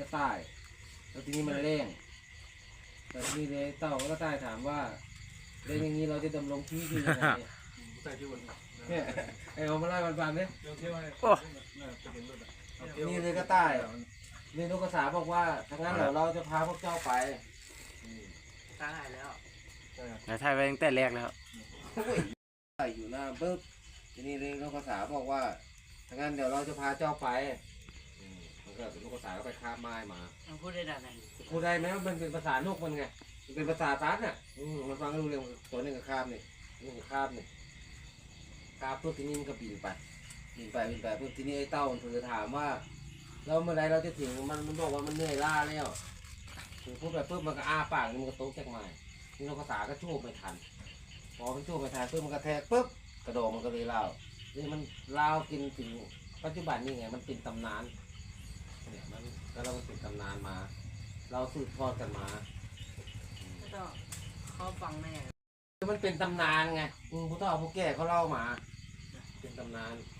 กระต่าย แล้วทีนี้มันเร่งแต่ทีนี้เลยเต่ากระต่ายถามว่าเร่งอย่างนี้เราจะดำรงชีวิตอยู่ยังไงใส่ที่บนเนี่ยไอ้เอามาไล่มันฟังเนี่ยเรื่องเที่ยวเนี่ยโอ้น่าจะเห็นรถอะนี่เลยกระต่ายเรียนนกกระสาบอกว่าถ้างั้นเดี๋ยวเราจะพาพวกเจ้าไปตายแล้วแต่ถ่ายไว้ตั้งแต่แรกแล้วใส่อยู่หน้าปึ๊บทีนี้เรียนนกกระสาบอกว่าถ้างั้นเดี๋ยวเราจะพาเจ้าไป อืมมันก็นกกระสาก็ไปคาบไม้มามันพูดได้ด่านไหนพูดได้ไหมว่ามันเป็นภาษานกมันไง มันเป็นภาษาซัดน่ะอืมมันฟังรู้เรื่องตัวหนึงกับคาบนี่ตัวหนึงกับคาบนี่คาบปุ๊บทีนี้มันก็บินไปบินไปบินไปปุ๊บทีนี้ไอ้เต้ามันเถือถามว่าแล้วเมื่อไรเราจะถึงมันมันบอกว่ามันเหนื่อยล้าแล้วถึงพูดไปปุ๊บมันก็อ้าปากมันก็ตกจากไม้นี่นกกระสาก็ชูบไม่ทัน พอมันชูบไม่ทันปุ๊บมันกระแทกปุ๊บกระโดดมันก็เลยเล่านี่มันเล่ากินถึงปัจจุบันนี่ไงมันเป็นตำนานเนี่ยมัน ก็เรามันเป็นตำนานมา เราสืบทอดกันมาไม่ต้องเขาฟังแน่คือมันเป็นตำนานไงอืมผู้เฒ่าผู้แก่เขาเล่ามา เป็นตำนานเ